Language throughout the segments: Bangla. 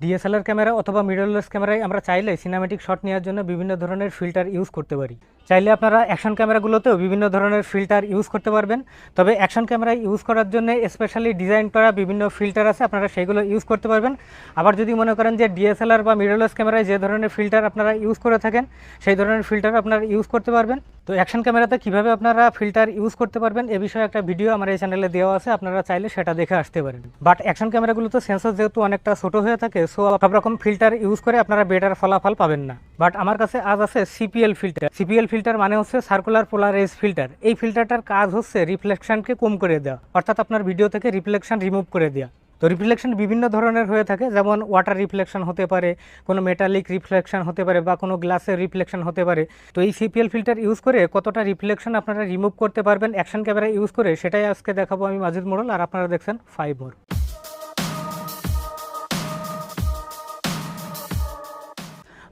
ডিএসএলআর ক্যামেরা অথবা মিররলেস ক্যামেরায় আমরা চাইলে সিনেমেটিক শট নেওয়ার জন্য বিভিন্ন ধরনের ফিল্টার ইউজ করতে পারি। চাইলে আপনারা অ্যাকশন ক্যামেরাগুলোতেও বিভিন্ন ধরনের ফিল্টার ইউজ করতে পারবেন। তবে অ্যাকশন ক্যামেরা ইউজ করার জন্য স্পেশালি ডিজাইন করা বিভিন্ন ফিল্টার আছে, আপনারা সেগুলো ইউজ করতে পারবেন। আবার যদি মনে করেন যে ডিএসএলআর বা মিররলেস ক্যামেরায় যে ধরনের ফিল্টার আপনারা ইউজ করে থাকেন, সেই ধরনের ফিল্টার আপনারা ইউজ করতে পারবেন। তো অ্যাকশন ক্যামেরাতে কীভাবে আপনারা ফিল্টার ইউজ করতে পারবেন, এ বিষয়ে একটা ভিডিও আমার এই চ্যানেলে দেওয়া আছে, আপনারা চাইলে সেটা দেখে আসতে পারেন। বাট অ্যাকশন ক্যামেরাগুলোতে সেন্সর যেহেতু অনেকটা ছোট হয়ে থাকে সো সব রকম ফিল্টার ইউজ করে আপনারা বেটার ফলাফল পাবেন না। বাট আমার কাছে আজ আছে সিপিএল ফিল্টার সিপিএল ফিল্টার মানে হচ্ছে সার্কুলার পোলারাইজ ফিল্টার এই ফিল্টারটার কাজ হচ্ছে রিফ্লেকশনকে কম করে দেওয়া, অর্থাৎ আপনার ভিডিও থেকে রিফ্লেকশন রিমুভ করে দেওয়া। তো রিফ্লেকশন বিভিন্ন ধরনের হয়ে থাকে, যেমন ওয়াটার রিফ্লেকশন হতে পারে, কোনো মেটালিক রিফ্লেকশন হতে পারে বা কোনো গ্লাসের রিফ্লেকশন হতে পারে। তো এই সিপিএল ফিল্টার ইউজ করে কতটা রিফ্লেকশন আপনারা রিমুভ করতে পারবেন অ্যাকশন ক্যামেরা ইউজ করে, সেটাই আজকে দেখাবো আমি মাজিদ মোড়ল, আর আপনারা দেখছেন ফাইভ মোর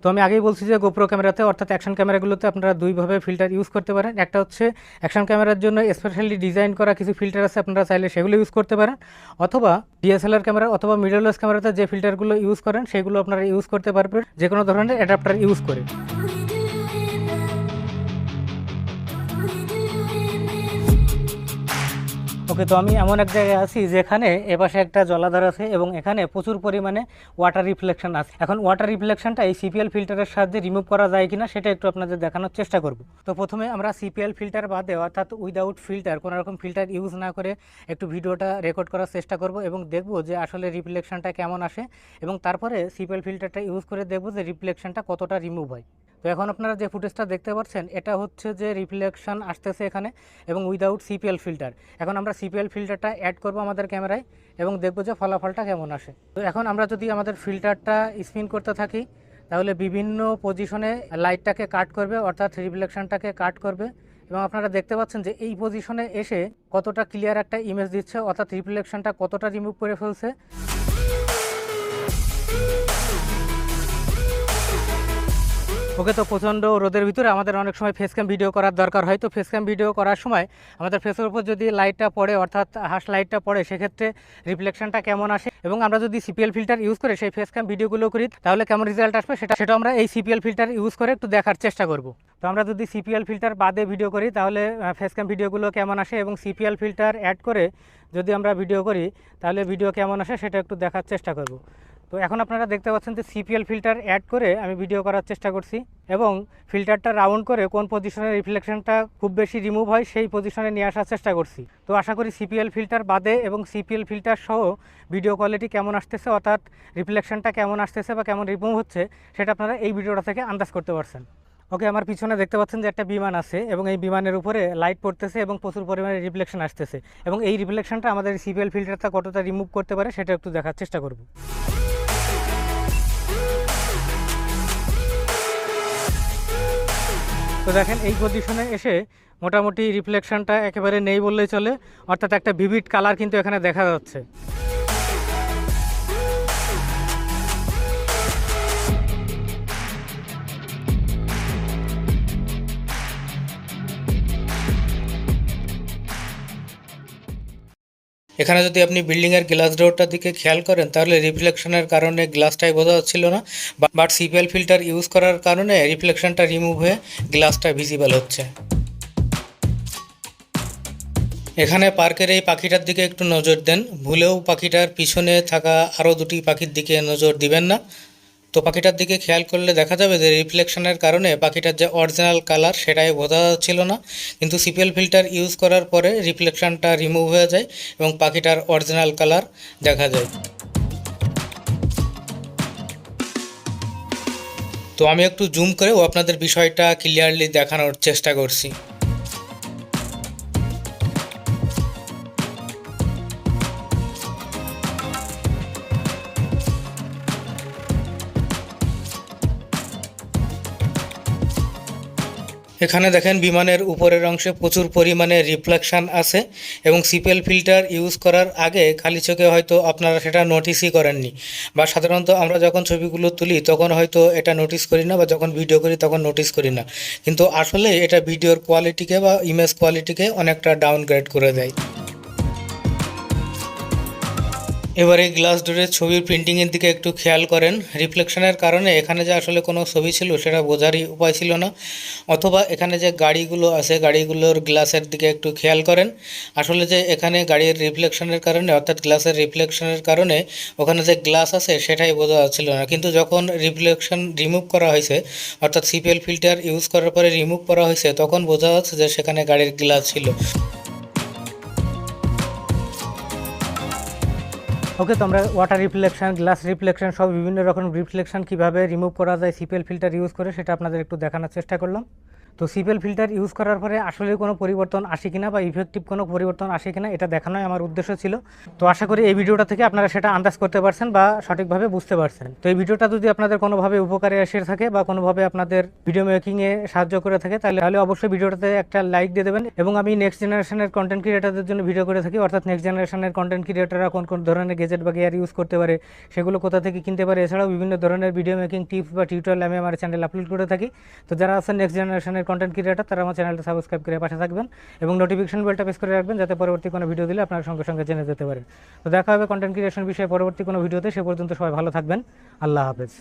তো আমি আগেই বলছি যে গোপ্রো ক্যামেরাতে অর্থাৎ অ্যাকশন ক্যামেরাগুলোতে আপনারা দুইভাবে ফিল্টার ইউজ করতে পারেন। একটা হচ্ছে অ্যাকশন ক্যামেরার জন্য স্পেশালি ডিজাইন করা কিছু ফিল্টার আছে, আপনারা চাইলে সেগুলো ইউজ করতে পারেন। অথবা ডিএসএলআর ক্যামেরা অথবা মিডললেস ক্যামেরাতে যে ফিল্টারগুলো ইউজ করেন, সেগুলো আপনারা ইউজ করতে পারবেন। যে কোনো ধরনের অ্যাডাপ্টার ইউজ করে। ওকে, তো আমি এমন এক জায়গায় আছি যেখানে এপাশে একটা জলাধার আছে এবং এখানে প্রচুর পরিমাণে ওয়াটার রিফ্লেকশন আছে। এখন ওয়াটার রিফ্লেকশনটা এই সিপিএল ফিল্টারের সাহায্যে রিমুভ করা যায় কিনা সেটা একটু আপনাদের দেখানোর চেষ্টা করব। তো প্রথমে আমরা সিপিএল ফিল্টার বাদে অর্থাৎ উইদাউট ফিল্টার কোনো রকম ফিল্টার ইউজ না করে একটু ভিডিওটা রেকর্ড করার চেষ্টা করব এবং দেখব যে আসলে রিফ্লেকশনটা কেমন আসে এবং তারপরে সিপিএল ফিল্টারটা ইউজ করে দেখব যে রিফ্লেকশনটা কতটা রিমুভ হয়। তো এখন আপনারা যে ফুটেজটা দেখতে পাচ্ছেন, এটা হচ্ছে যে রিফ্লেকশন আসতেছে এখানে এবং উইদাউট সিপিএল ফিল্টার এখন আমরা সিপিএল ফিল্টারটা অ্যাড করব আমাদের ক্যামেরায় এবং দেখব যে ফলাফলটা কেমন আসে। তো এখন আমরা যদি আমাদের ফিল্টারটা স্পিন করতে থাকি, তাহলে বিভিন্ন পজিশনে লাইটটাকে কাট করবে, অর্থাৎ রিফ্লেকশনটাকে কাট করবে এবং আপনারা দেখতে পাচ্ছেন যে এই পজিশনে এসে কতটা ক্লিয়ার একটা ইমেজ দিচ্ছে, অর্থাৎ রিফ্লেকশনটা কতটা রিমুভ করে ফেলছে। ওকে তো প্রচণ্ড রোদের ভিতরে আমাদের অনেক সময় ফেস ক্যাম ভিডিও করার দরকার হয়। তো ফেস ক্যাম ভিডিও করার সময় আমাদের ফেসের উপর যদি লাইটটা পড়ে, অর্থাৎ হাস লাইটটা পড়ে, সেক্ষেত্রে রিফ্লেকশনটা কেমন আসে? এবং আমরা যদি সিপিএল ফিল্টার ইউজ করে সেই ফেস ক্যাম ভিডিওগুলো করি, তাহলে কেমন রেজাল্ট আসবে সেটা সেটা আমরা এই সিপিএল ফিল্টার ইউজ করে একটু দেখার চেষ্টা করব। তো আমরা যদি সিপিএল ফিল্টার বাদে ভিডিও করি, তাহলে ফেস ক্যাম ভিডিওগুলো কেমন আসে এবং সিপিএল ফিল্টার অ্যাড করে যদি আমরা ভিডিও করি, তাহলে ভিডিও কেমন আসে সেটা একটু দেখার চেষ্টা করব। তো এখন আপনারা দেখতে পাচ্ছেন যে সিপিএল ফিল্টার অ্যাড করে আমি ভিডিও করার চেষ্টা করছি এবং ফিল্টারটা রাউন্ড করে কোন পজিশনে রিফ্লেকশনটা খুব বেশি রিমুভ হয় সেই পজিশনে নিয়ে আসার চেষ্টা করছি। তো আশা করি সিপিএল ফিল্টার বাদে এবং সিপিএল ফিল্টার সহ ভিডিও কোয়ালিটি কেমন আসতেছে, অর্থাৎ রিফ্লেকশনটা কেমন আসতেছে বা কেমন রিমুভ হচ্ছে, সেটা আপনারা এই ভিডিওটা থেকে আন্দাজ করতে পারছেন। ওকে, আমার পিছনে দেখতে পাচ্ছেন যে একটা বিমান আছে এবং এই বিমানের উপরে লাইট পড়তেছে এবং প্রচুর পরিমাণে রিফ্লেকশন আসতেছে। এবং এই রিফ্লেকশনটা আমাদের সিপিএল ফিল্টারটা কতটা রিমুভ করতে পারে সেটা একটু দেখার চেষ্টা করব। তো দেখেন, এই পজিশনে এসে মোটামুটি রিফ্লেকশনটা একেবারে নেই বললেই চলে। অর্থাৎ একটা ভিভিড কালার কিন্তু এখানে দেখা যাচ্ছে। এখানে যদি আপনি বিল্ডিংয়ের গ্লাস ডোরটার দিকে খেয়াল করেন, তাহলে রিফ্লেকশনের কারণে গ্লাসটাই বোঝা যাচ্ছিল না বাট সিপিএল ফিল্টার ইউজ করার কারণে রিফ্লেকশনটা রিমুভ হয়ে গ্লাসটা ভিজিবল হচ্ছে। এখানে পার্কের এই পাখিটার দিকে একটু নজর দেন। ভুলেও পাখিটার পিছনে থাকা আরও দুটি পাখির দিকে নজর দিবেন না। তো পাখিটার দিকে খেয়াল করলে দেখা যাবে যে রিফ্লেকশনের কারণে পাখিটার যে অরিজিনাল কালার সেটাই বোঝা যাচ্ছিল না। কিন্তু সিপিএল ফিল্টার ইউজ করার পরে রিফ্লেকশনটা রিমুভ হয়ে যায় এবং পাখিটার অরিজিনাল কালার দেখা যায়। তো আমি একটু জুম করেও আপনাদের বিষয়টা ক্লিয়ারলি দেখানোর চেষ্টা করছি। এখানে দেখেন বিমানের উপরের অংশে প্রচুর পরিমাণে রিফ্লেকশান আছে এবং সিপিএল ফিল্টার ইউজ করার আগে খালি চোখে হয়তো আপনারা সেটা নোটিসই করেননি। বা সাধারণত আমরা যখন ছবিগুলো তুলি, তখন হয়তো এটা নোটিস করি না বা যখন ভিডিও করি, তখন নোটিস করি না। কিন্তু আসলে এটা ভিডিওর কোয়ালিটিকে বা ইমেজ কোয়ালিটিকে অনেকটা ডাউনগ্রেড করে দেয়। এবার এই গ্লাস ডোরের ছবির প্রিন্টিংয়ের দিকে একটু খেয়াল করেন। রিফ্লেকশনের কারণে এখানে যে আসলে কোনো ছবি ছিল সেটা বোঝারই উপায় ছিল না। অথবা এখানে যে গাড়িগুলো আছে, গাড়িগুলোর গ্লাসের দিকে একটু খেয়াল করেন। আসলে যে এখানে গাড়ির রিফ্লেকশনের কারণে, অর্থাৎ গ্লাসের রিফ্লেকশনের কারণে ওখানে যে গ্লাস আছে সেটাই বোঝা যাচ্ছিল না। কিন্তু যখন রিফ্লেকশন রিমুভ করা হয়েছে, অর্থাৎ সিপিএল ফিল্টার ইউজ করার পরে রিমুভ করা হয়েছে, তখন বোঝা যাচ্ছে যে সেখানে গাড়ির গ্লাস ছিল। ওকে, তো আমরা ওয়াটার রিফ্লেকশন গ্লাস রিফ্লেকশন সব বিভিন্ন রকম রিফ্লেকশন কীভাবে রিমুভ করা যায় সিপিএল ফিল্টার ইউজ করে সেটা আপনাদের একটু দেখানোর চেষ্টা করলাম। তো সিপিএল ফিল্টার ইউজ করার পরে আসলে কোনো পরিবর্তন আসে কিনা বা ইফেক্টিভ কোনো পরিবর্তন আসে কিনা, এটা দেখানোই আমার উদ্দেশ্য ছিল। তো আশা করি এই ভিডিওটা থেকে আপনারা সেটা আন্দাজ করতে পারছেন বা সঠিকভাবে বুঝতে পারছেন। তো এই ভিডিওটা যদি আপনাদের কোনোভাবে উপকারে এসে থাকে বা কোনোভাবে আপনাদের ভিডিও মেকিংয়ে সাহায্য করে থাকে, তাহলে তাহলে অবশ্যই ভিডিওটাতে একটা লাইক দিয়ে দেবেন এবং আমি নেক্সট জেনারেশনের কন্টেন্ট ক্রিয়েটারদের জন্য ভিডিও করে থাকি। অর্থাৎ নেক্সট জেনারেশনের কন্টেন্ট ক্রিয়েটাররা কোন কোন ধরনের গেজেট বা গিয়ার ইউজ করতে পারে, সেগুলো কোথা থেকে কিনতে পারে, এছাড়াও বিভিন্ন ধরনের ভিডিও মেকিং টিপস বা টিউটোরিয়াল আমি আমার চ্যানেল আপলোড করে থাকি। তো যারা আছেন নেক্সট জেনারেশনের কন্টেন্ট ক্রিয়েটার তারা আমার চ্যানেলটা সাবস্ক্রাইব করে পাশে থাকবেন এবং নোটিফিকেশন বেলটা প্রেস করে রাখবেন যাতে পরবর্তী কোনো ভিডিও দিলে আপনার সঙ্গে সঙ্গে জেনে যেতে পারেন। তো দেখা হবে কন্টেন্ট ক্রিয়েশন বিষয়ে পরবর্তী কোনো ভিডিওতে সে পর্যন্ত সবাই ভালো থাকবেন। আল্লাহ হাফেজ।